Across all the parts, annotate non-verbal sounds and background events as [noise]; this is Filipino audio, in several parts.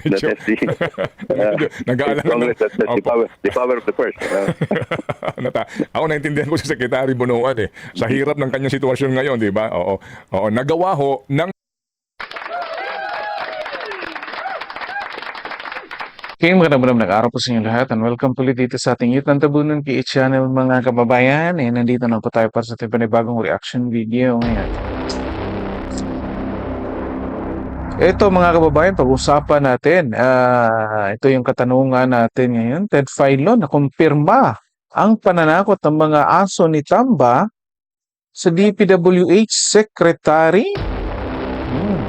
[laughs] That is the, uh, Nag-aalala Congress, ng- that's, that's the, power, the power of the purse. Uh, Nata, ako naintindihan ko si Secretary Bonoan eh. Sa hirap ng kanyang sitwasyon ngayon, di ba? Oo. Oo. Nagawa ho ng Okay, magandang magandang araw po sa inyo lahat and welcome ulit dito sa ating Yutan Tabunan PH channel mga kababayan. Eh, nandito na po tayo para sa ating panibagong reaction video ngayon. Ito mga kababayan, pag-usapan natin. ah, ito yung katanungan natin ngayon. Ted Filon na kumpirma ang pananakot ng mga aso ni Tamba sa DPWH Secretary. Hmm.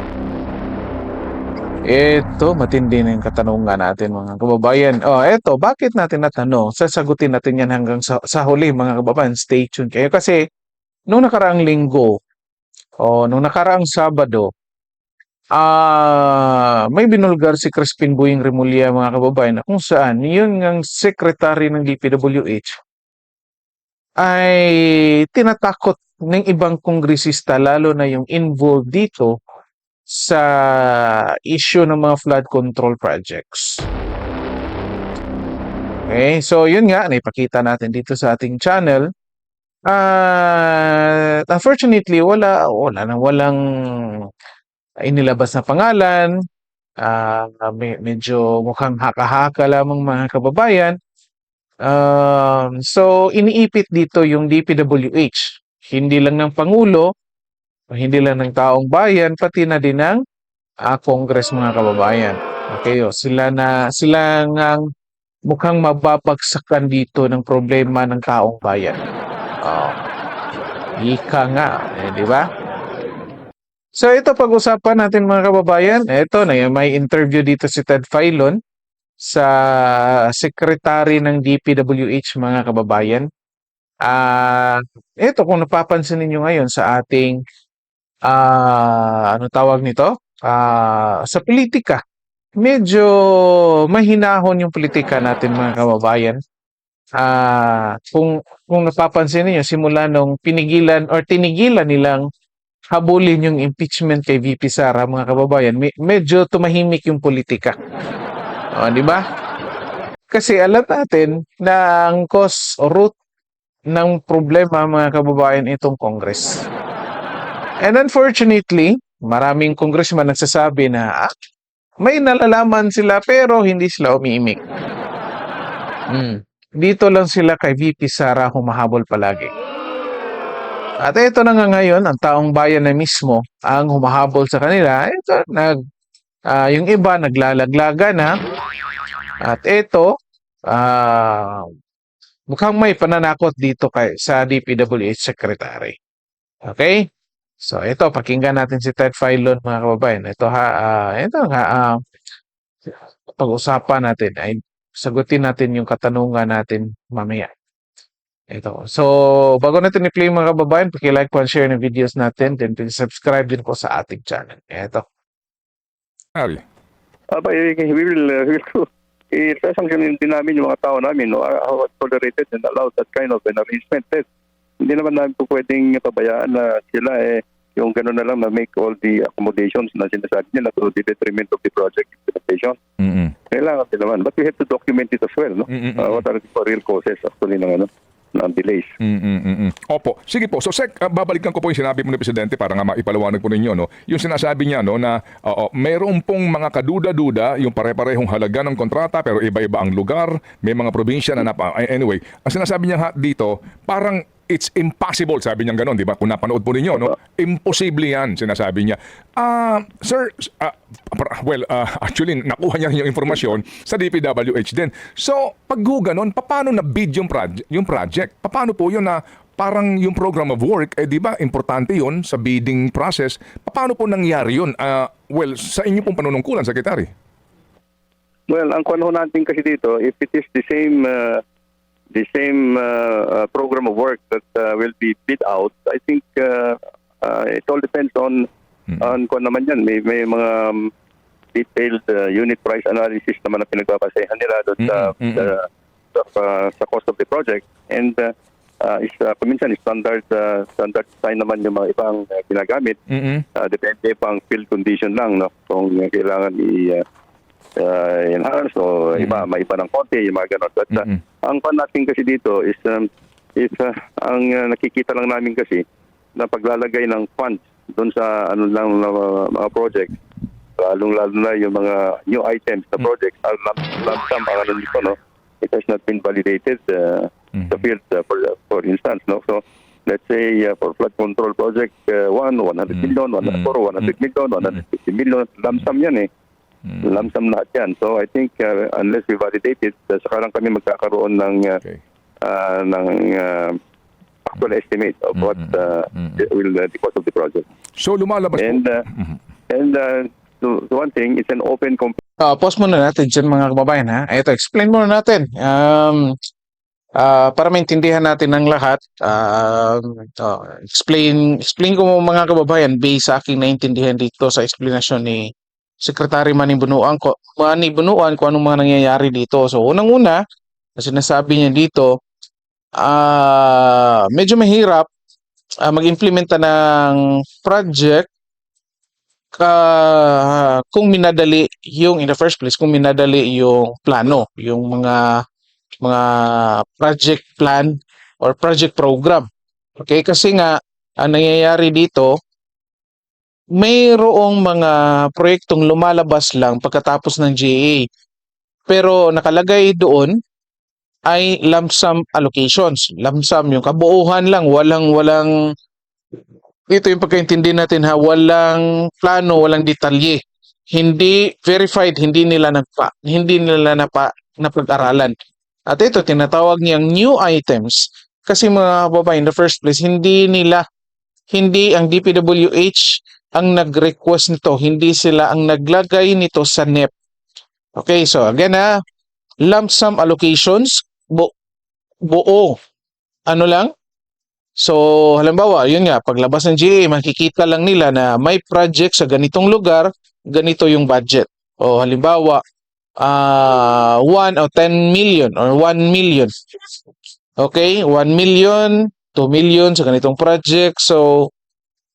Ito, matindi na yung katanungan natin mga kababayan. Oh, eto, bakit natin natanong? Sasagutin natin yan hanggang sa, sa huli mga kababayan. Stay tuned kayo. Kasi, nung nakaraang linggo, o nung nakaraang Sabado, ah may binulgar si Crispin Buing Remulla mga kababayan na kung saan yun ang secretary ng DPWH ay tinatakot ng ibang kongresista lalo na yung involved dito sa issue ng mga flood control projects. Okay, so yun nga, naipakita natin dito sa ating channel. Ah, unfortunately, wala, wala na, walang inilabas na pangalan. Me- medyo mukhang haka-haka lamang mga kababayan. Um, so, iniipit dito yung DPWH. Hindi lang ng Pangulo, hindi lang ng taong bayan, pati na din ng ah, Congress mga kababayan. Okay, oh, sila na sila ngang mukhang mababagsakan dito ng problema ng taong bayan. Oh. Ika nga, eh, di ba? So ito pag-usapan natin mga kababayan. Ito na may interview dito si Ted Filon sa secretary ng DPWH mga kababayan. Ah, ito kung napapansin ninyo ngayon sa ating ah ano tawag nito? Ah, sa politika. Medyo mahinahon yung politika natin mga kababayan. Ah, kung kung napapansin niyo simula nung pinigilan or tinigilan nilang habulin yung impeachment kay VP Sara mga kababayan, me- medyo tumahimik yung politika. O, di ba? Kasi alam natin na ang cause o root ng problema mga kababayan itong Congress. And unfortunately, maraming congressman nagsasabi na ah, may nalalaman sila pero hindi sila umiimik. Hmm. Dito lang sila kay VP Sara humahabol palagi. At ito na nga ngayon, ang taong bayan na mismo ang humahabol sa kanila. Ito, nag, ah, yung iba naglalaglaga na. At ito, ah, mukhang may pananakot dito kay, sa DPWH Secretary. Okay? So, ito, pakinggan natin si Ted Filon, mga kababayan. Ito ha, ah, ito ha, ah, pag-usapan natin ay sagutin natin yung katanungan natin mamaya. Ito. So, bago natin i-play mga kababayan, paki-like po and share ng videos natin. Then, please subscribe din po sa ating channel. Ito. Ari. uh, but we will, uh, we will [laughs] i-sanctionin din namin yung mga tao namin no, how tolerated and allowed that kind of an arrangement. Yes. Hindi naman namin po pwedeng pabayaan na sila eh yung gano'n na lang na make all the accommodations na sinasabi nila to the detriment of the project implementation. Mm-mm. Kailangan din naman. But we have to document it as well. No? Mm-mm. Uh, what are the real causes actually ng, ano, ng delays. Mm-mm-mm. Opo. Sige po. So, Sec, ah, babalikan ko po yung sinabi mo ni Presidente para nga maipaliwanag po ninyo. No? Yung sinasabi niya no, na oo, mayroon pong mga kaduda-duda, yung pare-parehong halaga ng kontrata pero iba-iba ang lugar, may mga probinsya na napa... Anyway, ang sinasabi niya ha, dito, parang it's impossible, sabi niya gano'n, di ba? Kung napanood po ninyo, no? Imposible yan, sinasabi niya. Ah, sir, ah, well, ah, actually, nakuha niya yung informasyon sa DPWH din. So, pag ho ganon, paano na bid yung, project, yung project? Paano po yun na parang yung program of work, eh di ba, importante yun sa bidding process. Paano po nangyari yun? Ah, well, sa inyo pong panunungkulan, Secretary. Well, ang kuno natin kasi dito, if it is the same uh, the same uh, uh, program of work that uh, will be bid out, I think uh, uh, it all depends on on kung naman yan. May, may mga um, detailed uh, unit price analysis naman na pinagbabasehan nila doon sa, Mm, mm, sa, sa, sa cost of the project. And uh, uh, is, uh, kuminsan standard uh, standard design naman yung mga ibang uh, ginagamit. Mm-mm. Uh, depende pang field condition lang no kung uh, kailangan i uh, uh, enhance o iba, may iba ng konti, yung mga ganon. But uh, Mm-mm. Ang pan natin kasi dito is, um, is uh, ang uh, nakikita lang namin kasi na paglalagay ng funds doon sa ano lang na mga, projects, lalong lalo na yung mga new items na projects, mm. lump, lump sum ang ano dito, no? It has not been validated uh, Mhm. the field, uh, for, for instance, no? So, let's say uh, for flood control project uh, 1, 100 million, 100, Mm. 100 million, 150 million, lump sum yan eh. Mm. Lump sum lahat yan. So I think uh, unless we validate it, uh, saka lang kami magkakaroon ng uh, Okay. uh, ng uh, actual estimate of what uh, Mm. will uh, the cost of the project. So lumalabas And uh, Mhm. and uh, to, to one thing, it's an open comp- Ah, pause muna natin dyan mga kababayan ha. Ito, explain muna natin. Um, ah, para maintindihan natin ng lahat, um, to, explain, explain ko mga kababayan based sa aking naintindihan dito sa explanation ni Secretary Manny Bunuan ko, Manny Bunuan kung anong mga nangyayari dito. So, unang-una, na sinasabi niya dito, ah medyo mahirap ah, mag-implementa ng project ka kung minadali yung in the first place kung minadali yung plano yung mga mga project plan or project program okay kasi nga ang nangyayari dito mayroong mga proyektong lumalabas lang pagkatapos ng GA pero nakalagay doon ay lump sum allocations lump sum yung kabuuhan lang walang walang ito yung pagkaintindi natin ha, walang plano, walang detalye. Hindi verified, hindi nila nagpa, hindi nila napa, napag-aralan. At ito tinatawag niyang new items kasi mga babae in the first place hindi nila hindi ang DPWH ang nag-request nito, hindi sila ang naglagay nito sa NEP. Okay, so again ha, lump sum allocations bu buo. Ano lang? So, halimbawa, yun nga, paglabas ng GA, makikita lang nila na may project sa ganitong lugar, ganito yung budget. O halimbawa, ah 1 o 10 million or 1 million. Okay, 1 million, 2 million sa ganitong project. So,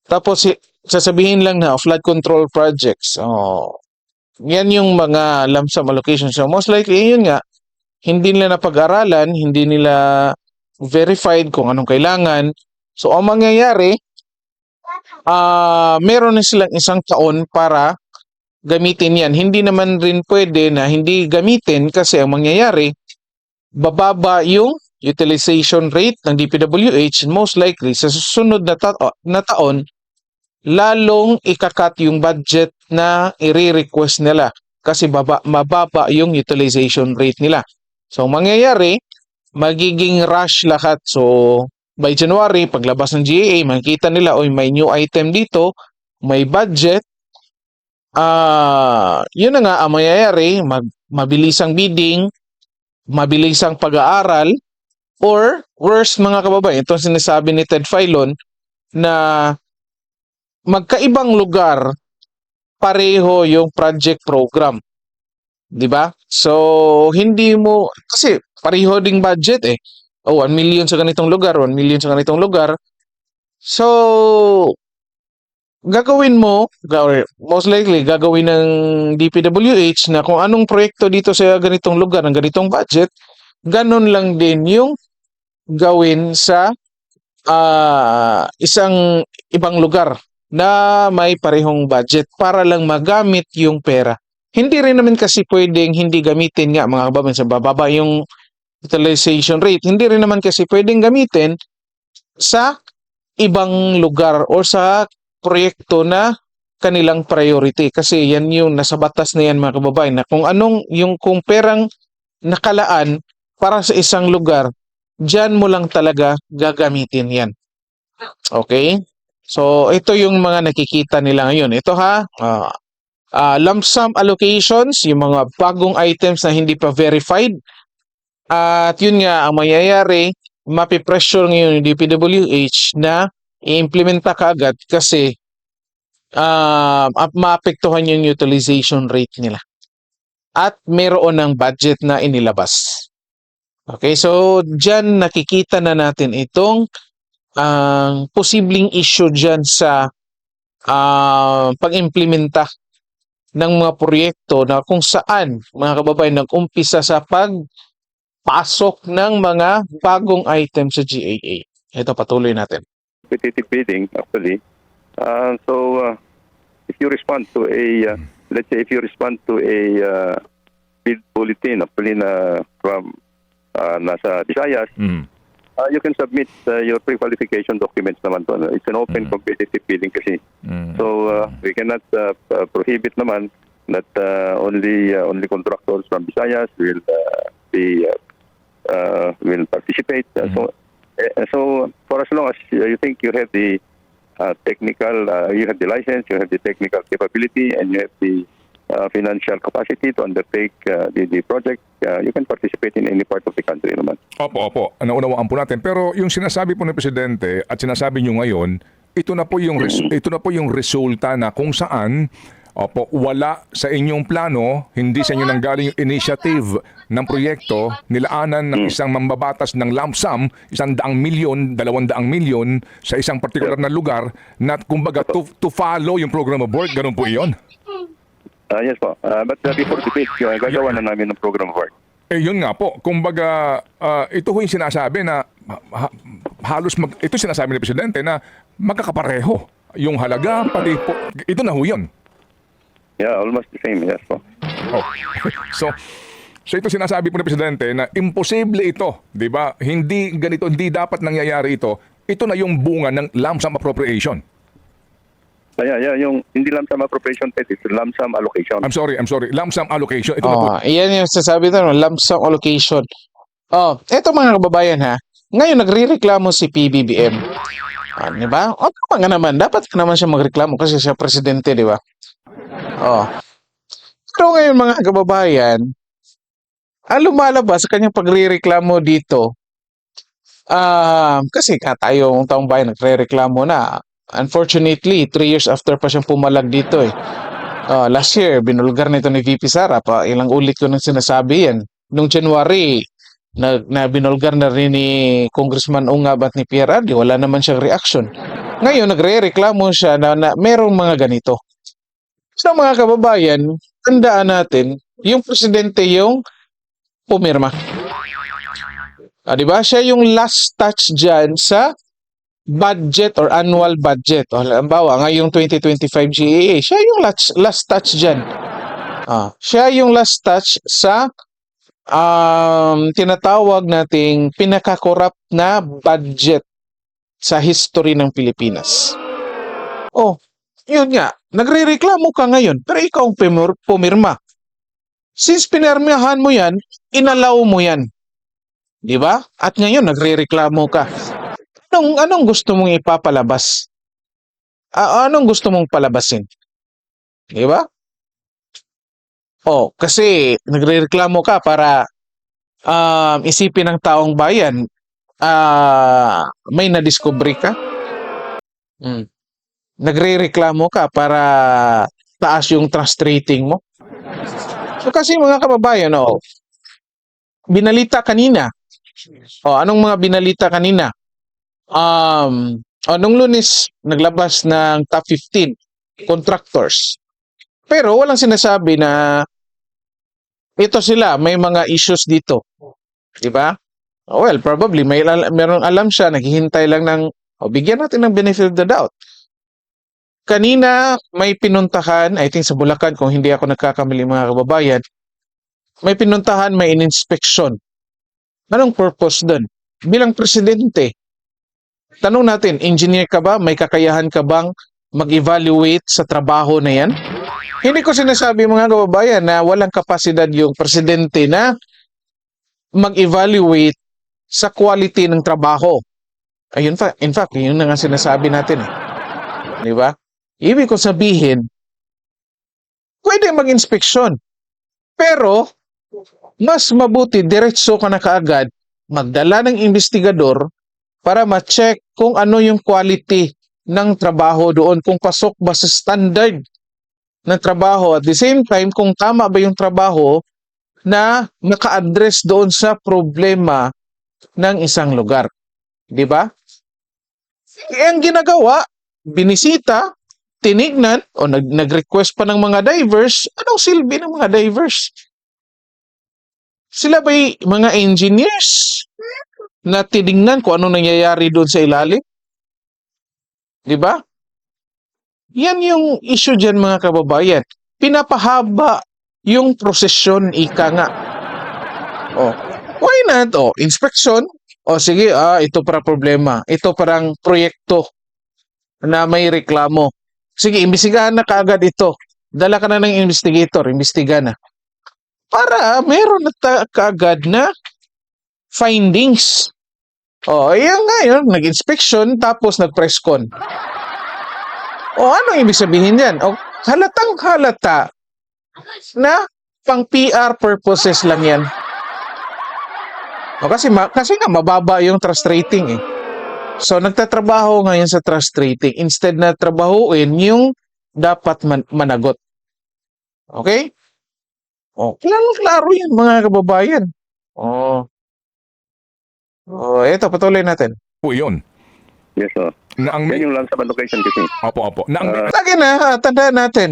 tapos sasabihin lang na flood control projects. Oh, yan yung mga lump allocation. So, most likely, yun nga, hindi nila napag-aralan, hindi nila verified kung anong kailangan. So, ang mangyayari, ah meron na silang isang taon para gamitin yan. Hindi naman rin pwede na hindi gamitin kasi ang mangyayari, bababa yung utilization rate ng DPWH most likely sa susunod na, ta- na taon, lalong ikakat yung budget na i-request nila kasi baba, mababa yung utilization rate nila. So, ang mangyayari, magiging rush lahat. So, by January, paglabas ng GAA, makikita nila, oy, may new item dito, may budget. Ah, yun na nga ang mangyayari, mag, mabilis ang bidding, mabilis ang pag-aaral, or worse mga kababayan, itong sinasabi ni Ted Filon na magkaibang lugar pareho yung project program. 'Di ba? So, hindi mo kasi pareho ding budget eh. Oh, 1 million sa ganitong lugar, 1 million sa ganitong lugar. So, gagawin mo, most likely gagawin ng DPWH na kung anong proyekto dito sa ganitong lugar, ng ganitong budget, ganun lang din yung gawin sa ah, isang ibang lugar na may parehong budget para lang magamit yung pera. Hindi rin naman kasi pwedeng hindi gamitin nga mga kababayan sa bababa yung utilization rate. Hindi rin naman kasi pwedeng gamitin sa ibang lugar or sa proyekto na kanilang priority kasi yan yung nasa batas na yan mga kababayan na kung anong yung kung perang nakalaan para sa isang lugar diyan mo lang talaga gagamitin yan. Okay? So, ito yung mga nakikita nila ngayon. Ito ha, ah, ah, lump sum allocations, yung mga bagong items na hindi pa verified. At yun nga, ang mangyayari, mapipressure ngayon yung DPWH na i-implementa kaagad kasi ap- maapektuhan yung utilization rate nila. At meron ng budget na inilabas. Okay, so dyan nakikita na natin itong ang posibleng issue dyan sa ah, pag-implementa ng mga proyekto na kung saan mga kababayan nag-umpisa sa pagpasok ng mga bagong item sa GAA. Ito patuloy natin. competitive bidding actually. Uh, so uh, if you respond to a, uh, let's say if you respond to a uh, bid bulletin actually na from uh, nasa Visayas, Mm. Uh, you can submit uh, your pre-qualification documents naman to. ano. It's an open Mm. competitive bidding kasi. Mm. So uh, we cannot uh, uh, prohibit naman that uh, only uh, only contractors from Visayas will uh, be uh, uh, will participate. Uh, So uh, so for as long as you think you have the uh, technical, uh, you have the license, you have the technical capability, and you have the uh, financial capacity to undertake uh, the, the project, uh, you can participate in any part of the country naman. Opo, opo. Naunawaan po natin. Pero yung sinasabi po ng Presidente at sinasabi nyo ngayon, ito na po yung res- ito na po yung resulta na kung saan Opo, wala sa inyong plano, hindi sa inyo nanggaling yung initiative ng proyekto, nilaanan ng isang mambabatas ng lump sum, isang daang milyon, dalawang daang milyon sa isang particular na lugar na kumbaga to, to follow yung program of work, ganun po iyon. Uh, yes po. Uh, but uh, before the bid, uh, gagawa na namin ng program of work. Eh yun nga po, kumbaga ah, ito ho yung sinasabi na ha- halos mag, ito sinasabi ni Presidente na magkakapareho yung halaga pati po, ito na ho yun. Yeah, almost the same. Yes po. Oh. so, so ito sinasabi po ni Presidente na imposible ito, di ba? Hindi ganito, hindi dapat nangyayari ito. Ito na yung bunga ng lump sum appropriation. Uh, yeah, yeah, yung hindi lump sum appropriation test, it's lump sum allocation. I'm sorry, I'm sorry. Lump sum allocation. Ito na po. Oh, iyan yung sasabi no? lump sum allocation. Oh, eto mga kababayan ha. Ngayon nagrereklamo si PBBM. Ah, di ba? O tama nga naman, dapat ka naman siya magreklamo kasi siya presidente, di ba? Oh. Pero ngayon mga kababayan, ang lumalabas sa kanyang pagrereklamo dito, ah, kasi ka tayong taong bayan nagrereklamo na. Unfortunately, three years after pa siyang pumalag dito eh. Ah, last year, binulgar nito ni VP Sara pa. Ilang ulit ko nang sinasabi yan. Nung January, na, na binulgar na rin ni Congressman Ungab at ni Pierre Adi, wala naman siyang reaction. Ngayon, nagre-reklamo siya na, na merong mga ganito. So mga kababayan, tandaan natin, yung presidente yung pumirma. Ah, di? Siya yung last touch dyan sa budget or annual budget. O, halimbawa, ngayong 2025 GAA, siya yung last, last touch dyan. Ah, siya yung last touch sa um, tinatawag nating pinakakorap na budget sa history ng Pilipinas. Oh, yun nga. Nagre-reklamo ka ngayon, pero ikaw ang pumir- pumirma. Since pinirmahan mo yan, inalaw mo yan. Di ba? At ngayon, nagre-reklamo ka. Anong, anong gusto mong ipapalabas? A- anong gusto mong palabasin? Di ba? Oh, kasi nagrereklamo ka para um, isipin ng taong bayan, ah, may nadiscovery ka. Mm. Nagrereklamo ka para taas yung trust rating mo. So kasi mga kababayan, oh, binalita kanina. Oh, anong mga binalita kanina? Um, oh, nung lunes, naglabas ng top 15 contractors. Pero walang sinasabi na ito sila, may mga issues dito. Di ba? Well, probably may meron alam siya, naghihintay lang ng o bigyan natin ng benefit of the doubt. Kanina may pinuntahan, I think sa Bulacan kung hindi ako nagkakamali mga kababayan, may pinuntahan, may in-inspection. Anong purpose doon? Bilang presidente, tanong natin, engineer ka ba? May kakayahan ka bang mag-evaluate sa trabaho na yan? Hindi ko sinasabi mga kababayan na walang kapasidad yung presidente na mag-evaluate sa quality ng trabaho. Ayun fa, in fact, yun na nga sinasabi natin eh. Di ba? Ibig ko sabihin, pwede mag-inspeksyon. Pero, mas mabuti, diretso ka na kaagad, magdala ng investigador para ma-check kung ano yung quality ng trabaho doon, kung pasok ba sa standard ng trabaho. At the same time, kung tama ba yung trabaho na naka-address doon sa problema ng isang lugar. Di ba? Eh, ang ginagawa, binisita, tinignan o nag, nag-request pa ng mga divers, anong silbi ng mga divers? Sila ba'y mga engineers na tinignan kung ano nangyayari doon sa ilalim? Di ba? Yan yung issue dyan mga kababayan. Pinapahaba yung prosesyon, ika nga. Oh, why not? Oh, inspection. O sige, ah, ito para problema. Ito parang proyekto na may reklamo. Sige, imbestigahan na kaagad ito. Dala ka na ng investigator, imbestiga na. Para meron na kaagad na findings. O, ayan nga yun. Nag-inspection, tapos nag-press con. O, ano ibig sabihin yan? O, halatang halata na pang PR purposes lang yan. O, kasi, ma- kasi nga, mababa yung trust rating eh. So, nagtatrabaho ngayon sa trust rating instead na trabahuin yung dapat man- managot. Okay? O, klaro-klaro yan mga kababayan. O. O, eto, patuloy natin. Po yun. Yes, sir. Na ang may... Yan yung land sub allocation kasi. Opo, opo. Na ang Ah, Lagi na, tandaan natin.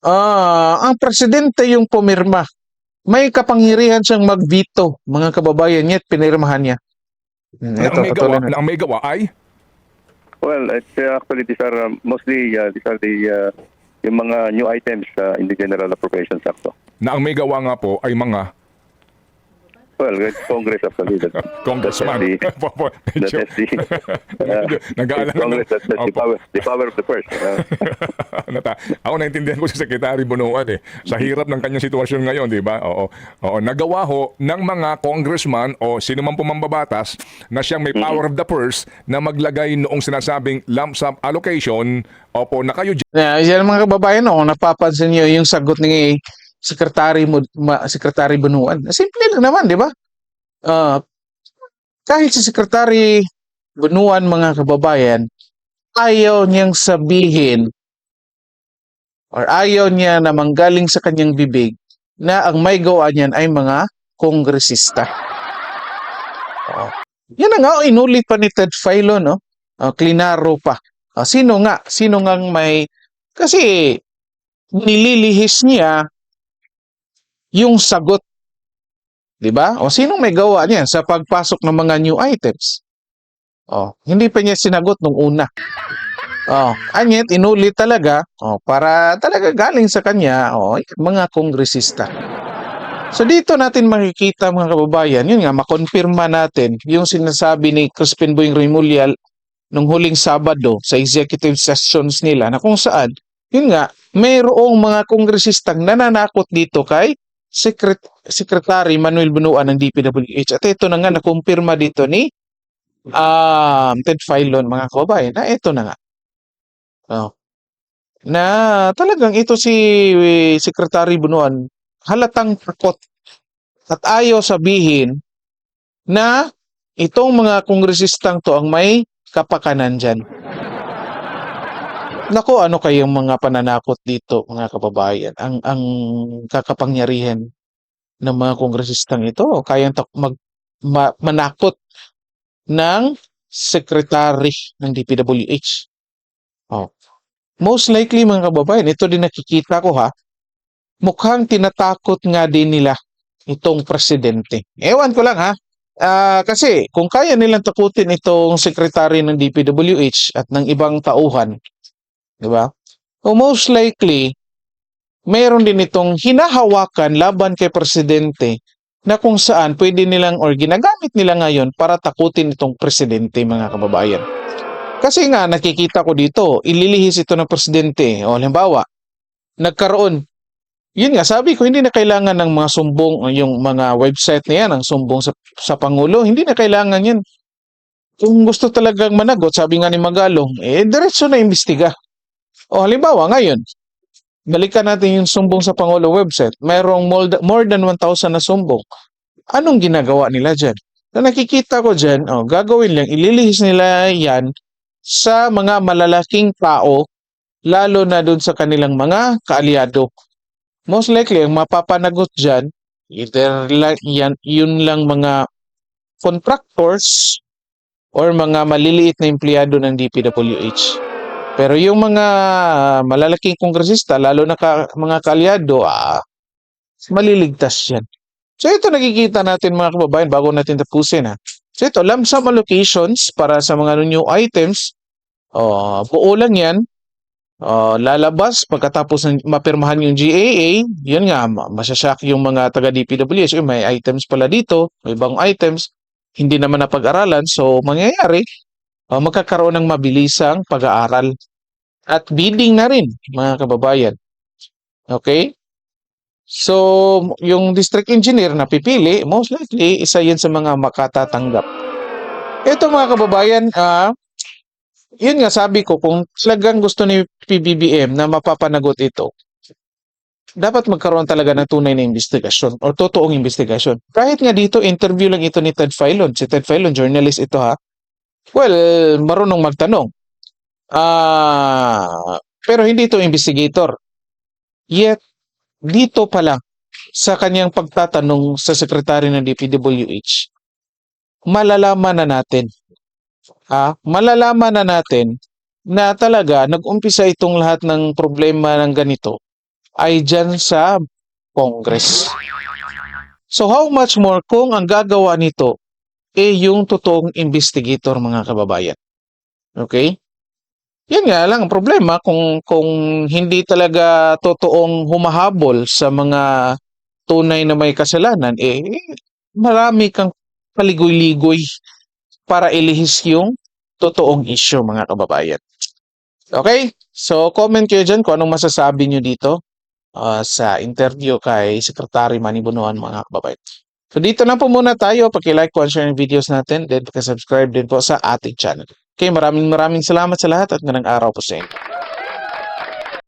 Ah, ang presidente yung pumirma. May kapangyarihan siyang mag-veto, mga kababayan niya, at pinirmahan niya. Na ang Ito, may gawa, patuloy na. na ang may gawa ay Well, it's uh, actually these are uh, mostly uh, these are the uh, yung mga new items uh, in the General Appropriations Act. oh. na ang may gawa nga po ay mga Well, it's Congress actually. That, congressman. That's [laughs] Opo, that medyo- is the, uh, Nag-aalala Congress. That's, that's the, power, the power of the purse. Uh, Nata, ako naintindihan ko si Secretary Bunuan eh. Sa hirap ng kanyang sitwasyon ngayon, di ba? Oo. Oo, nagawa ho ng mga congressman o sino man pumambabatas na siyang may power of the purse na maglagay noong sinasabing lump sum allocation opo na kayo Yeah, yan mga kababayan, no, napapansin niyo yung sagot ni Secretary mo, ma, Secretary Bunuan. Simple lang naman, di ba? Ah, kahit si Secretary Bunuan, mga kababayan, ayaw niyang sabihin or ayaw niya na manggaling sa kanyang bibig na ang may gawa niyan ay mga kongresista. Oh. Yan nga, oh, inulit pa ni Ted Filon, no? Oh, klinaro pa. Ah, sino nga? Sino ngang may... Kasi nililihis niya yung sagot. 'Di ba? O sinong may gawa niyan sa pagpasok ng mga new items? Oh, hindi pa niya sinagot nung una. Oh, anyet inulit talaga oh, para talaga galing sa kanya oh, mga kongresista. So dito natin makikita mga kababayan, yun nga, makonfirma natin yung sinasabi ni Crispin Boying Remulla nung huling Sabado sa executive sessions nila na kung saan, yun nga, mayroong mga kongresistang nananakot dito kay Secret Secretary Manuel Bunuan ng DPWH. At ito na nga, nakumpirma dito ni um, Ted Filon, mga kababayan, na ito na nga. Oh. Na talagang ito si Secretary Bunuan, halatang takot at ayaw sabihin na itong mga kongresistang to ang may kapakanan dyan. Nako, ano kayong mga pananakot dito, mga kababayan? Ang ang kakapangyarihan ng mga kongresistang ito, kayang mag, ma- manakot ng secretary ng DPWH. Oh. Most likely, mga kababayan, ito din nakikita ko ha, mukhang tinatakot nga din nila itong presidente. Ewan ko lang ha, Ah, kasi kung kaya nilang takutin itong secretary ng DPWH at ng ibang tauhan, di ba? O most likely, mayroon din itong hinahawakan laban kay presidente na kung saan pwede nilang or ginagamit nila ngayon para takutin itong presidente mga kababayan. Kasi nga nakikita ko dito, ililihis ito ng presidente. O halimbawa, nagkaroon yun nga, sabi ko, hindi na kailangan ng mga sumbong, yung mga website na yan, ang sumbong sa, sa Pangulo, hindi na kailangan yan. Kung gusto talagang managot, sabi nga ni Magalong, eh, diretso na imbestiga. O halimbawa, ngayon, balikan natin yung sumbong sa Pangulo website. Mayroong more, than 1,000 na sumbong. Anong ginagawa nila dyan? Na nakikita ko dyan, oh, gagawin lang, ililihis nila yan sa mga malalaking tao, lalo na dun sa kanilang mga kaalyado most likely ang mapapanagot dyan, either lang, yan, yun lang mga contractors or mga maliliit na empleyado ng DPWH. Pero yung mga malalaking kongresista, lalo na ka, mga kalyado, ah, maliligtas yan. So ito nakikita natin mga kababayan bago natin tapusin ha. So ito, lump sum allocations para sa mga new items. Oh, buo lang yan. Oh, lalabas pagkatapos ng mapirmahan yung GAA, yun nga, ma- masyashock yung mga taga DPWH. Yung may items pala dito, may ibang items, hindi naman napag-aralan. So, mangyayari, oh, magkakaroon ng mabilisang pag-aaral. At bidding na rin, mga kababayan. Okay? So, yung district engineer na pipili, most likely, isa yan sa mga makatatanggap. Ito mga kababayan, ah, yun nga sabi ko, kung talagang gusto ni PBBM na mapapanagot ito, dapat magkaroon talaga ng tunay na investigasyon o totoong investigasyon. Kahit nga dito, interview lang ito ni Ted Filon. Si Ted Filon, journalist ito ha. Well, marunong magtanong. Ah, pero hindi ito investigator. Yet, dito pa lang, sa kanyang pagtatanong sa sekretary ng DPWH, malalaman na natin, ha, malalaman na natin na talaga nag-umpisa itong lahat ng problema ng ganito ay dyan sa Congress. So how much more kung ang gagawa nito eh yung totoong investigator mga kababayan. Okay? Yan nga lang ang problema kung kung hindi talaga totoong humahabol sa mga tunay na may kasalanan eh marami kang paligoy-ligoy para ilihis yung totoong issue mga kababayan. Okay? So comment kayo dyan kung anong masasabi nyo dito ah, sa interview kay Secretary Manny Bunuan mga kababayan. So dito na po muna tayo. Paki-like share yung videos natin. Then paki-subscribe din po sa ating channel. Okay, maraming maraming salamat sa lahat at magandang araw po sa inyo.